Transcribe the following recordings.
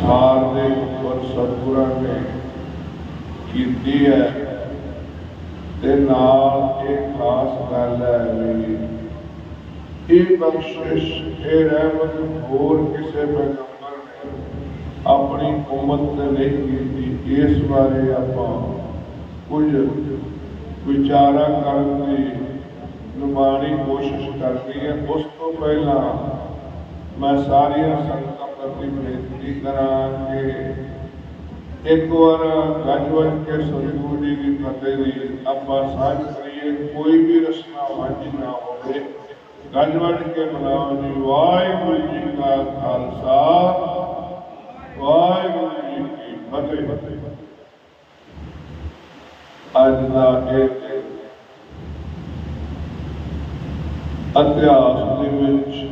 ਸਾਰ ਦੇ ਔਰ ਸਤਿਗੁਰਾਂ ਨੇ ਕੀਤੀ ਹੈ ਤੇ ਨਾਲ ਇਹ ਖਾਸ ਗੱਲ ਹੈ ਵੀ ਇਹ ਬਖਸ਼ਿਸ਼ ਇਹ ਰਹਿਮਤ ਹੋਰ ਕਿਸੇ ਪੈਗੰਬਰ ਨੇ ਆਪਣੀ ਉਮਤ ਦੇ ਨਹੀਂ ਕੀਤੀ ਇਸ ਬਾਰੇ ਆਪਾਂ ਕੁਝ ਵਿਚਾਰਾ ਕਰਨ ਦੀ ਨਿਮਾਣੀ ਕੋਸ਼ਿਸ਼ ਕਰਦੀ ਹੈ ਉਸ ਤੋਂ ਪਹਿਲਾਂ ਮੈਂ ਸਾਰੀਆਂ ਸੰਗਤਾਂ واحرو جی کا خالص واحگ جی فتح فتح کے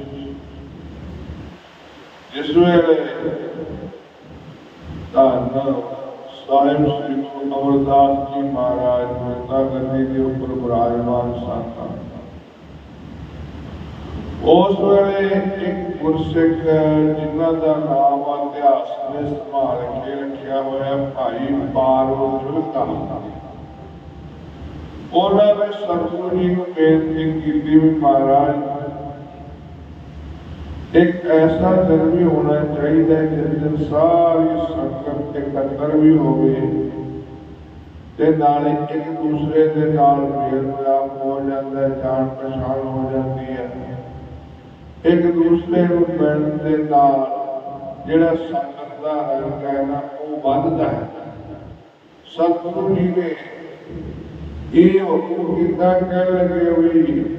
ویلے صاحب جی مہاراج کے اوپر براجمان اس ایک جنہ نام اتہاس کے رکھا ہوا بھائی پارو جلتا نے سبتو ہی بےتی مہاراج ایک ایسا دن بھی ہونا چاہیے ہے جس دن ساری سنگت کے قدر بھی ہوگی تے نالے ایک دوسرے دے نال میر پر ہو جاتا ہے جان پشان ہو جاتی ہے ایک دوسرے کو پیٹ دے نال جڑا سنگت دا ہے کہنا وہ بادتا ہے سنگت جی نے یہ حکم کیا تاکہ لگے ہوئی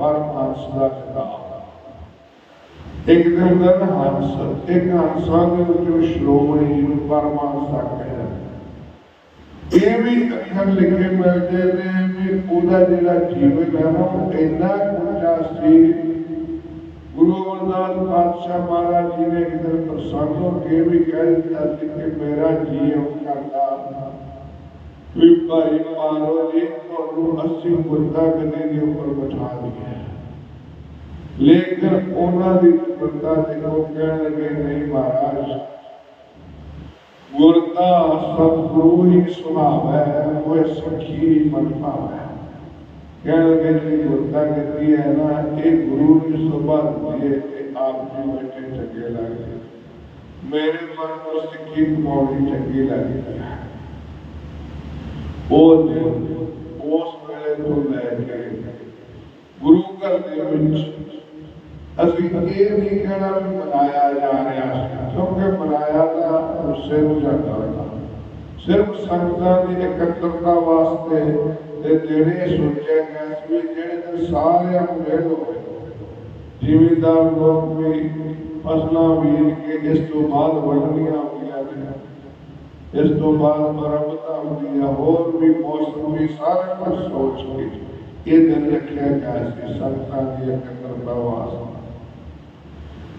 اکھر لکھے جیوے ہم اینا جیوا سی گروس بادشاہ مارا جی نے ادھر کے بھی کہہ دیتا کہ میرا کا کا ایک اور اسی مردہ مردہ مردہ مردہ دے اوپر بٹھا دیا لیکن وہ وہ کہنے کہنے لگے لگے لگے نہیں نہیں مہاراج سنا جی، ہے ہے ہے سکھی سکھی نا کی کی صبح کہ آپ بیٹے چکے میرے من کو موڑی چکی لگی ہے سارے جگل کے بعد بڑھ گیا اس تو بعد میں رب تعالی اور بھی موسمی سارے پر سوچ کے یہ دن رکھے گا اس کی سرکا دیا کہ کرتا ہوا آسان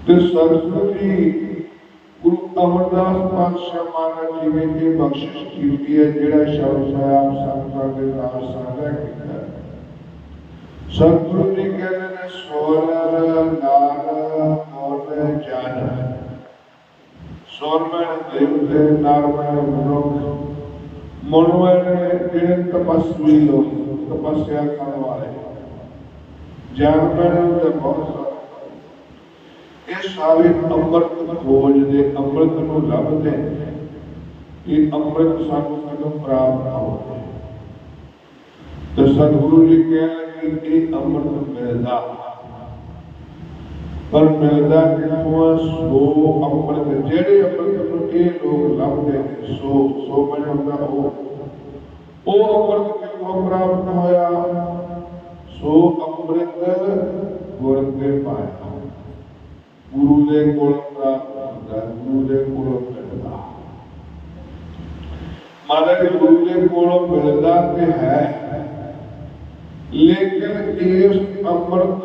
پھر سرسوری گرو امرداس پادشاہ مانا جی میں یہ بخشش کی کیتی ہے جڑا شاہ صاحب سرکا دے راز سانجا کیتا ہے سرسوری کہتے ہیں سورر نارا مولے جانا ہے ਸੁਰਮੈ ਦੇਵਤੇ ਨਰਮੈ ਮਨੁੱਖ ਮਨੁੱਖ ਜਿਹੜੇ ਤਪਸਵੀ ਲੋਕ ਤਪੱਸਿਆ ਕਰਨ ਵਾਲੇ ਜਾਨਵਰ ਦੇ ਬਹੁਤ ਸਾਰੇ ਇਹ ਸਾਰੇ ਅੰਮ੍ਰਿਤ ਖੋਜ ਦੇ ਅੰਮ੍ਰਿਤ ਨੂੰ ਲੱਭਦੇ ਇਹ ਅੰਮ੍ਰਿਤ ਸਾਨੂੰ ਕਦੋਂ ਪ੍ਰਾਪਤ ਹੋਵੇ ਤੇ ਸਤਿਗੁਰੂ ਜੀ ਕਹਿਣ ਕਿ ਅੰਮ੍ਰਿਤ ਮਿਲਦਾ پر ملدا کتھوں سو عمل دے جڑے عمل کرن اے لوگ لبدے نے سو سو بڑے ہوندا ہو او عمل کتھوں پراپت ہویا سو امرت گور دے پایا گرو دے کول پراپت ہوندا گرو دے کول ملدا مانا کہ گرو دے کول ملدا تے ہے لیکن اس امرت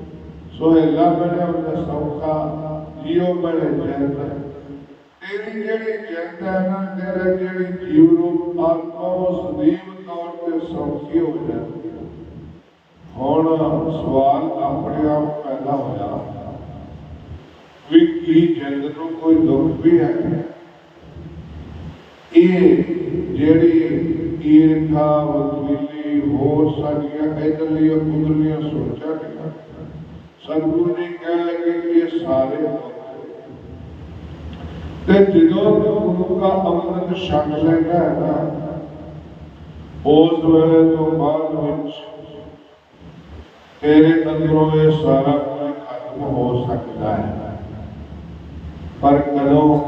سوئے لبڑے اور سوکھا جیو بڑے جہتا ہے تیری جڑی جہتا ہے نا تیرے جڑی جیو روپ آتما وہ سدیو طور پر سوکھی ہو جاتی ہے ہونا سوال اپنے آپ پیدا ہو جاتا ہے بھی کی جنت میں کوئی دکھ بھی ہے یہ جڑی ایرکا وزویلی ہو سانیاں ایدلیاں قدلیاں سوچا کہ ਸਤਿਗੁਰੂ ਕਹਿ ਲਗੇ ਕਿ ਸਾਰੇ ਤੇ ਜਦੋਂ ਗੁਰੂ ਦਾ ਅੰਮ੍ਰਿਤ ਛਕ ਲੈਂਦਾ ਹੈ ਨਾ ਉਸ ਵੇਲੇ ਤੋਂ ਬਾਅਦ ਵਿੱਚ ਤੇਰੇ ਅੰਦਰੋਂ ਇਹ ਸਾਰਾ ਕੁਝ ਖਤਮ ਹੋ ਸਕਦਾ ਹੈ ਪਰ ਕਦੋਂ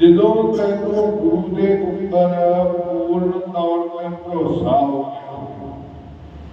ਜਦੋਂ ਤੈਨੂੰ ਗੁਰੂ ਦੇ ਉੱਪਰ ਪੂਰਨ ਤੌਰ ਤੇ ਭਰੋਸਾ ਹੋ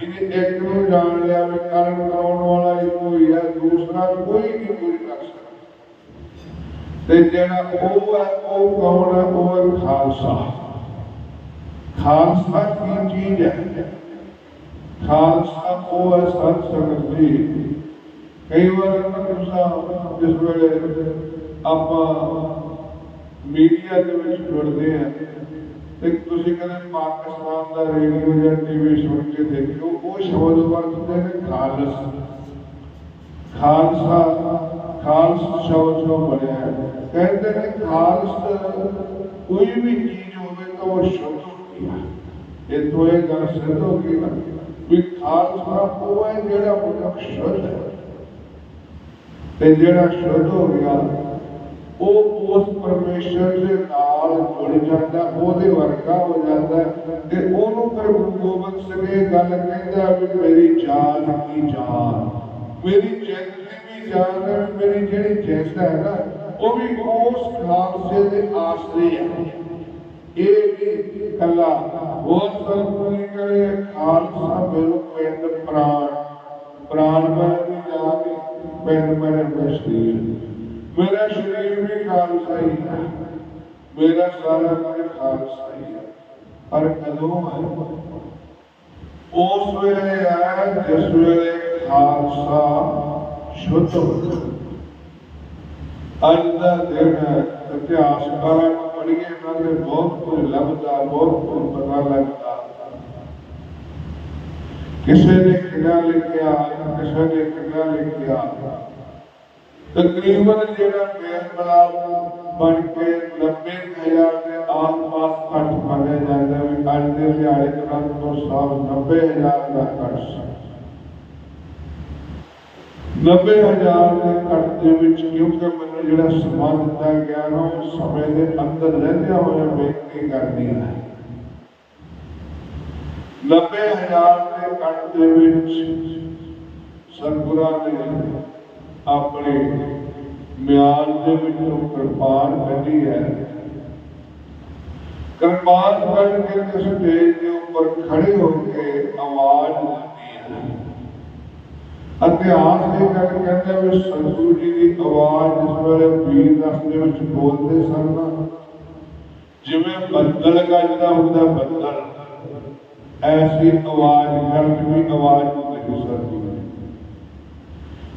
ਜਿਹਨੇ ਇੱਕ ਨੂੰ ਜਾਣ ਲਿਆ ਵੀ ਕਰਨ ਕਰਾਉਣ ਵਾਲਾ ਇੱਕੋ ਹੀ ਹੈ ਦੂਸਰਾ ਕੋਈ ਨਹੀਂ ਕੋਈ ਕਰ ਸਕਦਾ ਤੇ ਜਿਹੜਾ ਉਹ ਹੈ ਉਹ ਕੌਣ ਹੈ ਉਹ ਹੈ ਖਾਲਸਾ ਖਾਲਸਾ ਕੀ ਚੀਜ਼ ਹੈ ਖਾਲਸਾ ਉਹ ਹੈ ਸਤ ਸੰਗਤ ਦੀ ਕਈ ਵਾਰ ਮਤਲਬ ਸਾਹਿਬ ਜਿਸ ਵੇਲੇ ਆਪਾਂ ਮੀਡੀਆ ਦੇ ਵਿੱਚ ਜੁੜਦੇ ਆ ਤੁਸੀਂ ਕਹਿੰਦੇ ਪਾਕਿਸਤਾਨ ਦਾ ਰੇਡੀਓ ਜਾਂ ਟੀਵੀ ਸੁਣ ਕੇ ਦੇਖਿਓ ਉਹ ਸ਼ਬਦ ਵਰਤਦੇ ਨੇ ਖਾਲਸ ਖਾਲਸਾ ਖਾਲਸ ਸ਼ਬਦ ਜੋ ਬਣਿਆ ਕਹਿੰਦੇ ਨੇ ਖਾਲਸ ਕੋਈ ਵੀ ਚੀਜ਼ ਹੋਵੇ ਤਾਂ ਉਹ ਸ਼ੁੱਧ ਹੁੰਦੀ ਹੈ ਇਹ ਤੋਂ ਇਹ ਗੱਲ ਸਿੱਧ ਹੋ ਗਈ ਨਾ ਵੀ ਖਾਲਸਾ ਉਹ ਹੈ ਜਿਹੜਾ ਮੁਲਕ ਸ਼ੁੱਧ ਹੈ ਤੇ ਜਿਹੜਾ ਸ਼ੁੱਧ ਹੋ ਗਿਆ ਉਹ ਉਸ ਪਰਮੇਸ਼ਰ ਦੇ ਨਾਲ ਜੁੜ ਜਾਂਦਾ ਉਹਦੇ ਵਰਗਾ ਹੋ ਜਾਂਦਾ ਤੇ ਉਹਨੂੰ ਫਿਰ ਗੁਰੂ ਗੋਬਿੰਦ ਸਿੰਘ ਇਹ ਗੱਲ ਕਹਿੰਦਾ ਵੀ ਮੇਰੀ ਜਾਨ ਕੀ ਜਾਨ ਮੇਰੀ ਚੈਤਨੀ ਵੀ ਜਾਨ ਹੈ ਮੇਰੀ ਜਿਹੜੀ ਚੇਤ ਹੈ ਨਾ ਉਹ ਵੀ ਉਸ ਖਾਲਸੇ ਦੇ ਆਸਰੇ ਹੈ ਇਹ ਵੀ ਕੱਲਾ ਹੋਰ ਸਭ ਕੋਈ ਕਰੇ ਖਾਲਸਾ ਮੇਰੋ ਪਿੰਡ ਪ੍ਰਾਣ ਪ੍ਰਾਣ ਮੈਂ ਵੀ ਜਾ ਕੇ ਪਿੰਡ ਮੇਰੇ ਸਰੀਰ میرا شریف بھی خالصہ ہی ہے میرا سارا بھائی خالصہ ہی ہے اور قدوم ہے اس ویلے آیا جس ویلے خالصہ شد ہو اندر دن ہے کہ آسکارا کو پڑھئے نا کہ بہت کوئی لبتا بہت کوئی پتہ لگتا کسے نے کیا لکھیا کسے نے کیا لکھیا تقریباً جڑا میں خراب بن کے لمبے کھیا کے آس پاس کٹ پانے جائے گا اٹھ دے لیا ایک رن تو صاحب نبے ہزار کا کٹ سا نبے ہزار کے کٹ دے وچ کیونکہ میں نے جڑا سمان دیتا گیا نا وہ سمے دے اندر رہنے ہوئے ویک کے کر دیا ہے نبے ہزار کے کٹ دے وچ سرگرہ نے ਆਪਣੇ ਮਿਆਰ ਦੇ ਵਿੱਚੋਂ ਕਿਰਪਾਨ ਕੱਢੀ ਹੈ ਕਿਰਪਾਨ ਕੱਢ ਕੇ ਉਸ ਦੇਸ਼ ਦੇ ਉੱਪਰ ਖੜੇ ਹੋ ਕੇ ਆਵਾਜ਼ ਲਾਉਂਦੀ ਹੈ ਇਤਿਹਾਸ ਦੇ ਗੱਲ ਕਹਿੰਦੇ ਵੀ ਸੰਤੂ ਜੀ ਦੀ ਆਵਾਜ਼ ਜਿਸ ਵੇਲੇ ਵੀਰ ਰਸ ਦੇ ਵਿੱਚ ਬੋਲਦੇ ਸਨ ਜਿਵੇਂ ਬੱਦਲ ਗੱਜਦਾ ਹੁੰਦਾ ਬੱਦਲ ਐਸੀ ਆਵਾਜ਼ ਕਰਦੀ ਦੀ ਆਵਾਜ਼ ਨਹੀਂ ਸਰਦੀ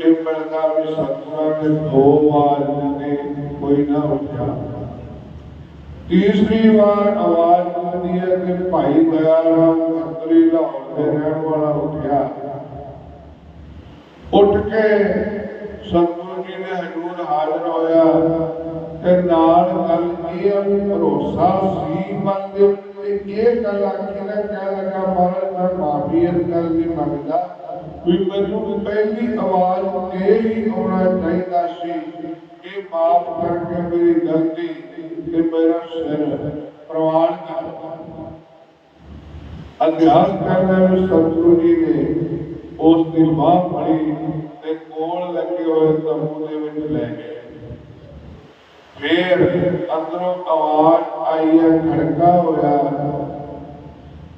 ٹیمبر کا بھی ستنا کے دو بار جانے کوئی نہ اٹھا تیسری بار آواز کر دیا کہ بھائی دیا رام مندری لاہور کے رہن والا اٹھا اٹھ کے ستنا جی نے حضور حاضر ہویا کہ نال کل کی ابھی بھروسہ سی بندے ایک اللہ کی نے کہہ لگا مرد میں معافیت کر دی مگدہ ਵੀ ਮੈਨੂੰ ਪਹਿਲੀ ਆਵਾਜ਼ ਇਹ ਹੀ ਆਉਣਾ ਚਾਹੀਦਾ ਸੀ ਇਹ ਮਾਫ ਕਰਕੇ ਮੇਰੀ ਗਲਤੀ ਤੇ ਮੇਰਾ ਸਿਰ ਪ੍ਰਵਾਨ ਕਰ ਅਧਿਆਸ ਕਰਨ ਵਾਲੇ ਸਤਿਗੁਰੂ ਜੀ ਨੇ ਉਸ ਦਿਨ ਬਾਹ ਫੜੀ ਤੇ ਕੋਲ ਲੱਗੇ ਹੋਏ ਤੰਬੂ ਦੇ ਵਿੱਚ ਲੈ ਗਏ ਫੇਰ ਅੰਦਰੋਂ ਆਵਾਜ਼ ਆਈ ਹੈ ਖੜਕਾ ਹੋਇਆ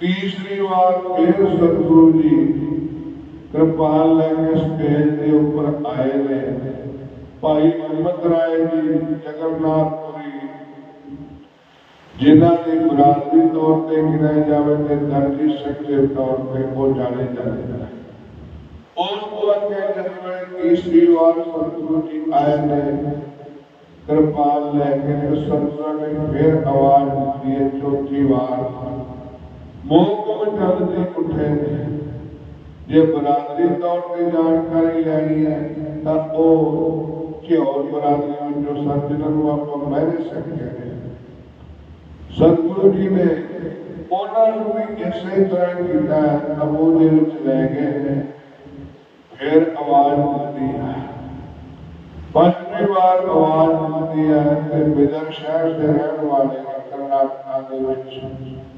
تیسری بار پھر ستگرو جی کرپال لے کے اسٹیج کے اوپر آئے نے بھائی محمد رائے جی جگن ناتھ پوری جنہ کی برادری طور پہ گنائے جاوے تے درجی سکتے طور پہ وہ جانے جانے جانے اس کو اگے جنہیں تیسری بار ستگرو جی آئے نے کرپال لے کے ستگرو نے پھر آواز دیے چوتھی بار موقع اٹھے جی برادری طور پہ جانکاری لینی ہے ہے ہے ہے وہ جو ہیں ستگرو جی نے انہوں بھی اسی طرح کیتا گئے پھر آواز آواز پچھلی بار بدر شہر سے والے کرناٹکا کرناٹک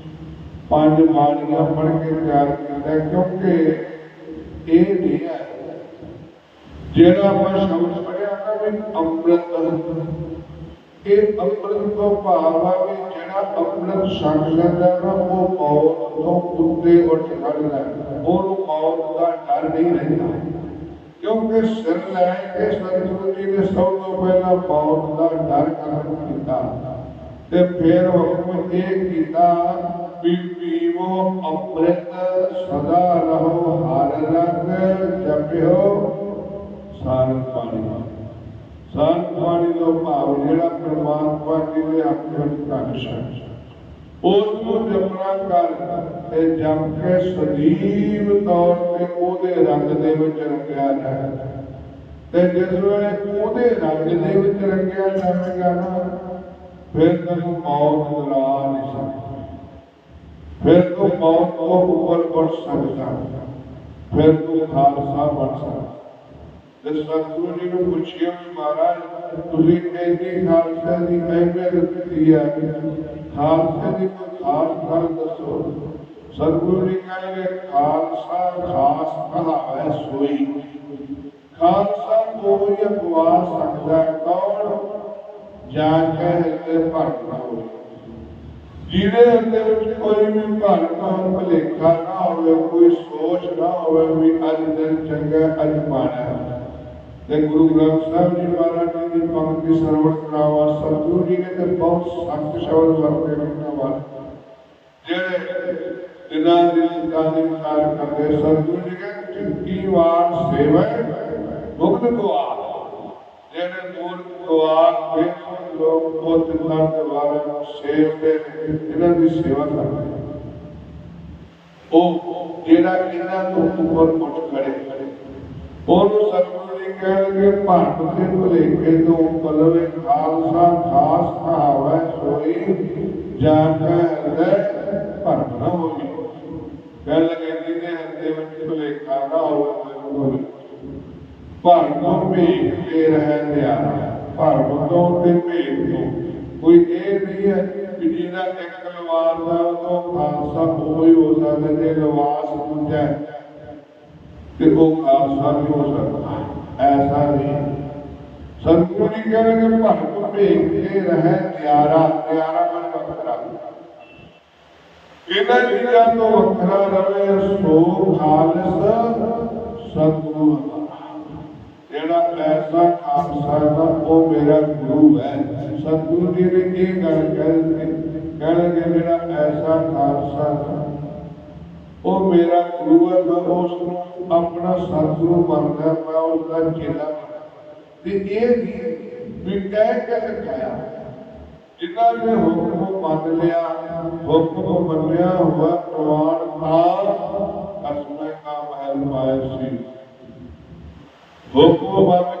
ਪੰਜ ਬਾਣੀਆਂ ਪੜ ਕੇ ਪਿਆਰ ਕੀਤਾ ਕਿਉਂਕਿ ਇਹ ਨਹੀਂ ਹੈ ਜਿਹੜਾ ਮੈਂ ਸ਼ਬਦ ਪੜਿਆ ਤਾਂ ਵੀ ਅੰਮ੍ਰਿਤ ਇਹ ਅੰਮ੍ਰਿਤ ਤੋਂ ਭਾਵ ਆ ਵੀ ਜਿਹੜਾ ਅੰਮ੍ਰਿਤ ਛਕ ਲੈਂਦਾ ਨਾ ਉਹ ਮੌਤ ਤੋਂ ਉੱਤੇ ਉੱਠ ਖੜਦਾ ਉਹਨੂੰ ਮੌਤ ਦਾ ਡਰ ਨਹੀਂ ਰਹਿੰਦਾ ਕਿਉਂਕਿ ਸਿਰ ਲੈ ਕੇ ਸਰਸਵਤੀ ਜੀ ਨੇ ਸਭ ਤੋਂ ਪਹਿਲਾਂ ਮੌਤ ਦਾ ਡਰ ਖਤਮ ਕੀਤਾ ਤੇ ਫਿਰ ਉਹ ਇਹ ਕੀਤਾ ਪੀ ਪੀਵੋ ਅੰਮ੍ਰਿਤ ਸਦਾ ਰਹੋ ਹਰ ਰੰਗ ਜਪਿਓ ਸਾਰੰਗ ਪਾਣੀ ਸਾਰੰਗ ਪਾਣੀ ਦਾ ਭਾਵ ਜਿਹੜਾ ਪਰਮਾਤਮਾ ਜੀ ਦੇ ਅੱਖਰ ਪ੍ਰਕਾਸ਼ ਹੈ ਉਸ ਨੂੰ ਜਪਣਾ ਕਰ ਤੇ ਜਪ ਕੇ ਸਦੀਵ ਤੌਰ ਤੇ ਉਹਦੇ ਰੰਗ ਦੇ ਵਿੱਚ ਰੰਗਿਆ ਰਹਿ ਤੇ ਜਿਸ ਵੇਲੇ ਉਹਦੇ ਰੰਗ ਦੇ ਵਿੱਚ ਰੰਗਿਆ ਜਾਵੇਗਾ ਨਾ ਫਿਰ ਤੈਨੂੰ ਮੌਤ ਨਜ਼ਰ ਆ ਨਹੀਂ ਸਕਦੀ پھر تو موت کو اوپر بڑھ سکتا پھر تو خالصہ بڑھ سکتا جس وقت نے پوچھیا مہاراج تجھے کہتے خالصہ دی مہمے رکھ دیا خالصہ دی کو خاص پھل دسو سرگو جی خالصہ خاص پھل آئے سوئی خالصہ کو یہ سکتا ہے کون جا کے ہلتے پڑھنا ہوئی ਜਿਹਦੇ ਅੰਦਰ ਕੋਈ ਵੀ ਭੰਨ ਭਲੇਖਾ ਨਾ ਹੋਵੇ ਕੋਈ ਸੋਚ ਨਾ ਹੋਵੇ ਵੀ ਅੱਜ ਦਿਨ ਚੰਗਾ ਅੱਜ ਮਾੜਾ ਤੇ ਗੁਰੂ ਗ੍ਰੰਥ ਸਾਹਿਬ ਜੀ ਮਹਾਰਾਜ ਦੀ ਪੰਕਤੀ ਸਰਵਣ ਕਰਾਵਾ ਸਤਿਗੁਰੂ ਜੀ ਨੇ ਤੇ ਬਹੁਤ ਸਖਤ ਸ਼ਬਦ ਵਰਤੇ ਉਹਨਾਂ ਵਾਲ ਜਿਹੜੇ ਜਿਨ੍ਹਾਂ ਦੀ ਕਾਹਦੇ ਵਿਚਾਰ ਕਰਦੇ ਸਤਿਗੁਰੂ ਜੀ ਕਹਿੰਦੇ ਕਿ ਵਾਰ ਸੇਵੈ ਮੁਕਤ ਕੋ ਆ جن مول کوار بیچ لوگ بہت اللہ کے بارے میں شیر دے انہاں دی سیوا کرتے ہیں او جڑا کنا تو اوپر اٹھ کھڑے کھڑے او نو سرکو نے کہہ کے پاٹ تے بھلے کے تو پلوے خالصا خاص تھا ہوئے سوئی جا کے اندر پر نہ ہوئی کہہ لگے ایسا نہیں ستو کہ ਐਸਾ ਖਾਲਸਾ ਦਾ ਉਹ ਮੇਰਾ ਗੁਰੂ ਹੈ ਸਤਿਗੁਰੂ ਜੀ ਨੇ ਇਹ ਗੱਲ ਕਹਿ ਦਿੱਤੀ ਕਹਿਣਗੇ ਮੇਰਾ ਐਸਾ ਖਾਲਸਾ ਦਾ ਉਹ ਮੇਰਾ ਗੁਰੂ ਹੈ ਮੈਂ ਉਸ ਨੂੰ ਆਪਣਾ ਸਤਿਗੁਰੂ ਮੰਨਦਾ ਮੈਂ ਉਸ ਦਾ ਚੇਲਾ ਤੇ ਇਹ ਵੀ ਕਹਿ ਕੇ ਲਿਖਾਇਆ ਜਿਨ੍ਹਾਂ ਨੇ ਹੁਕਮ ਮੰਨ ਲਿਆ ਹੁਕਮ ਮੰਨਿਆ ਹੋਇਆ ਪ੍ਰਵਾਨ ਤਾਂ ਕਸਮੇ ਕਾ ਮਹਿਲ ਪਾਇਆ ਸੀ ਹੁਕਮ ਮੰਨ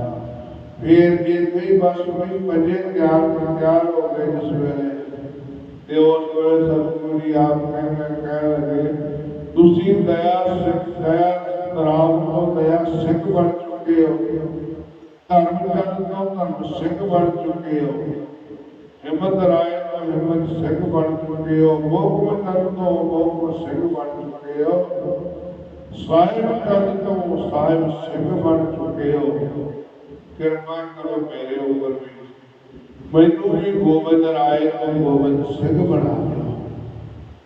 پھر یہ کئی بس میں پنجے تیار پر تیار ہو گئے جس ویلے تے اس ویلے سب پوری آپ کہہ کر کہہ لگے تسی دیا سکھ دیا تراؤ ہو دیا سکھ بن چکے ہو دھرم کرن تو دھرم سکھ بن چکے ہو ہمت رائے تو ہمت سکھ بن چکے ہو موکم کرن تو موکم سکھ بن چکے ہو صاحب کرن تو صاحب سکھ بن چکے ہو ਕਿਰਪਾ ਕਰੋ ਮੇਰੇ ਉੱਪਰ ਵੀ ਮੈਨੂੰ ਵੀ ਗੋਬਿੰਦ ਰਾਏ ਤੋਂ ਗੋਬਿੰਦ ਸਿੰਘ ਬਣਾ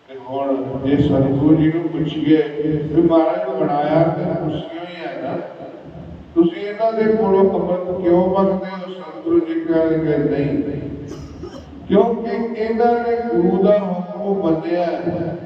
ਤੇ ਹੁਣ ਇਹ ਸਤਿਗੁਰੂ ਜੀ ਨੂੰ ਪੁੱਛੀਏ ਕਿ ਮਹਾਰਾਜ ਬਣਾਇਆ ਤੇ ਖੁਸ਼ੀਆਂ ਹੀ ਆ ਨਾ ਤੁਸੀਂ ਇਹਨਾਂ ਦੇ ਕੋਲੋਂ ਕਬਰ ਕਿਉਂ ਮੰਗਦੇ ਹੋ ਸਤਿਗੁਰੂ ਜੀ ਕਹਿੰਦੇ ਨਹੀਂ ਕਿਉਂਕਿ ਇਹਨਾਂ ਨੇ ਗੁਰੂ ਦਾ ਹੁਕਮ ਮੰਨਿਆ ਹੈ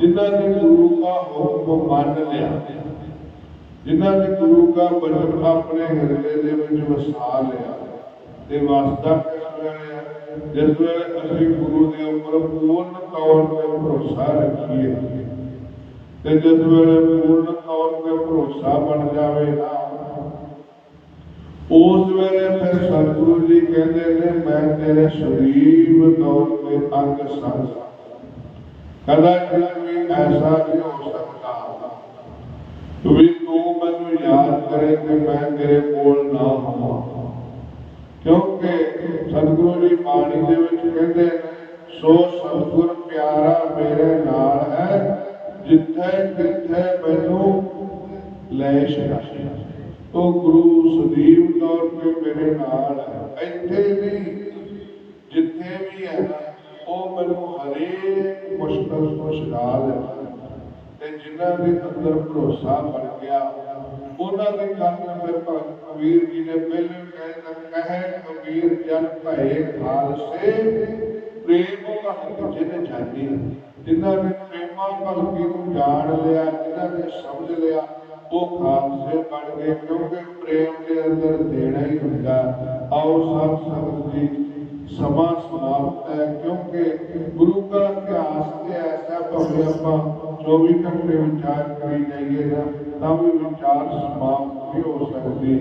جنہاں نے گروہ کا حکم کو مان لیا جنہاں نے گروہ کا بجب اپنے ہرلے دے میں جو بسا لیا تے واسطہ کر میں آیا جس میں اسی گروہ نے عمر پورن طور پر بھروسہ رکھیے تے جس میں پورن طور پر بھروسہ بن جاوے نا اس میں نے پھر سرگرو جی کہنے نے میں تیرے شریف طور پر آنکھ سانسا جی تو گرو سدیم جی ਮੈਨੂੰ ਹਰੇਕ ਮੁਸ਼ਕਲ ਤੋਂ ਛਡਾ ਲਿਆ ਤੇ ਜਿਨ੍ਹਾਂ ਦੇ ਅੰਦਰ ਭਰੋਸਾ ਬਣ ਗਿਆ ਉਹਨਾਂ ਦੇ ਕਾਰਨ ਫਿਰ ਭਗਤ ਕਬੀਰ ਜੀ ਨੇ ਪਹਿਲੇ ਕਹਿ ਕਹੇ ਕਬੀਰ ਜਨ ਭਏ ਖਾਲਸੇ ਪ੍ਰੇਮ ਭਗਤ ਜਿਨ ਜਾਣੀ ਜਿਨ੍ਹਾਂ ਨੇ ਪ੍ਰੇਮਾ ਭਗਤੀ ਨੂੰ ਜਾਣ ਲਿਆ ਜਿਨ੍ਹਾਂ ਨੇ ਸਮਝ ਲਿਆ ਉਹ ਖਾਲਸੇ ਬਣ ਗਏ ਕਿਉਂਕਿ ਪ੍ਰੇਮ ਦੇ ਅੰਦਰ ਦੇਣਾ ਹੀ ਹੁੰਦਾ ਆਓ ਸਭ ਸਭ ਜੀ سما سنا ہوتا ہے کیونکہ گرو کرم کے آستے ایسا تو ہمیں اپنا چوبی گھنٹے وچار کری جائیے گا تب وچار سماپت بھی ہو سکتے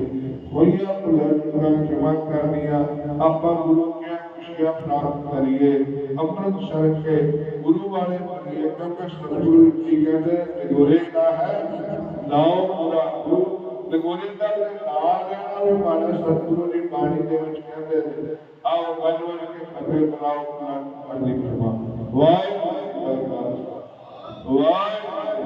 وہی آپ لڑک کا جمع کر دیا اپنا گرو کے خوشیاں پراپت کریے امرت سر کے گرو والے بنیے کیونکہ ستگرو جی کہتے ہیں کہ گورے کا ہے لاؤ پورا گرو گورے کا نام لینا بھی مانا ستگرو جی پانی دے وچ دے ہیں au wale wanapewa lao kuna mabadiliko. Why? Why? Why?